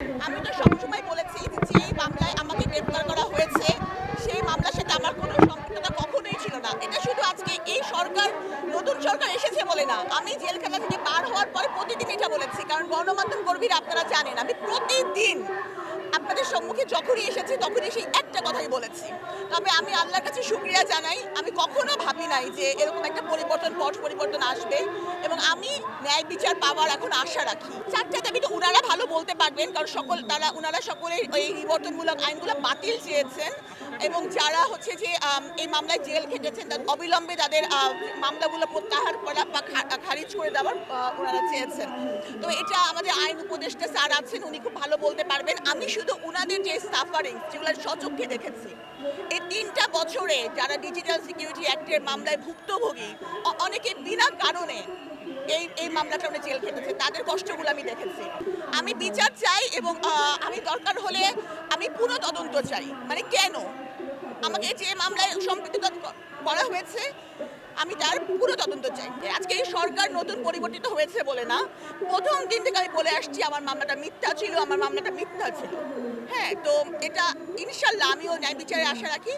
আমি তো সবসময় বলেছি যে মামলায় আমাকে গ্রেপ্তার করা হয়েছে, সেই মামলার সাথে আমার কোনো সম্পৃক্ততা কখনোই ছিল না। এটা শুধু আজকে এই সরকার, নতুন সরকার এসেছে বলে না। আমি জেলখানা থেকে বার হওয়ার পরে প্রতিদিন এটা বলেছি, কারণ গণমাধ্যম কর্মীরা আপনারা জানেন, আমি প্রতিদিন আপনাদের সম্মুখে যখনই এসেছি, তখনই সেই একটা কথাই বলেছি। তবে আমি আল্লাহর কাছে শুক্রিয়া জানাই, আমি কখনো ভাবি নাই যে এরকম একটা পরিবর্তন, পট পরিবর্তন আসবে, এবং আমি ন্যায় বিচার পাওয়ার এখন আশা রাখি। চারটা ভালো বলতে পারবেন, কারণ সকল তারা ওনারা সকলে এই নিবর্তনমূলক আইনগুলো বাতিল চেয়েছেন এবং যারা হচ্ছে যে এই মামলায় জেল খেটেছেন, তার অবিলম্বে তাদের মামলাগুলো প্রত্যাহার করা বা খারিজ করে দেওয়ার ওনারা চেয়েছেন। তো এটা আমাদের আইন উপদেষ্টা স্যার আছেন, উনি খুব ভালো বলতে পারবেন। আমি শুধু ওনাদের যে সাফারিং যেগুলো সচক্ষে দেখেছি, এই তিনটা বছরে যারা ডিজিটাল সিকিউরিটি অ্যাক্টের মামলায় ভুক্তভোগী অনেকে বিনা কারণে এই এই মামলাটা উনি জেল খেটেছে তাদের কষ্টগুলো আমি দেখেছি। আমি বিচার চাই এবং আমি দরকার হলে আমি পুরো তদন্ত চাই। মানে কেন? আমাকে যে মামলায় সম্পৃক্ত করা হয়েছে, আমি তার পুরো তদন্ত চাই। আজকে এই সরকার নতুন পরিবর্তিত হয়েছে বলে না। প্রথম দিন থেকে আমি বলে আসছি, আমার মামলাটা মিথ্যা ছিল, আমার মামলাটা মিথ্যা ছিল। হ্যাঁ তো এটা ইনশাল্লাহ আমিও ন্যায় বিচারে আশা রাখি।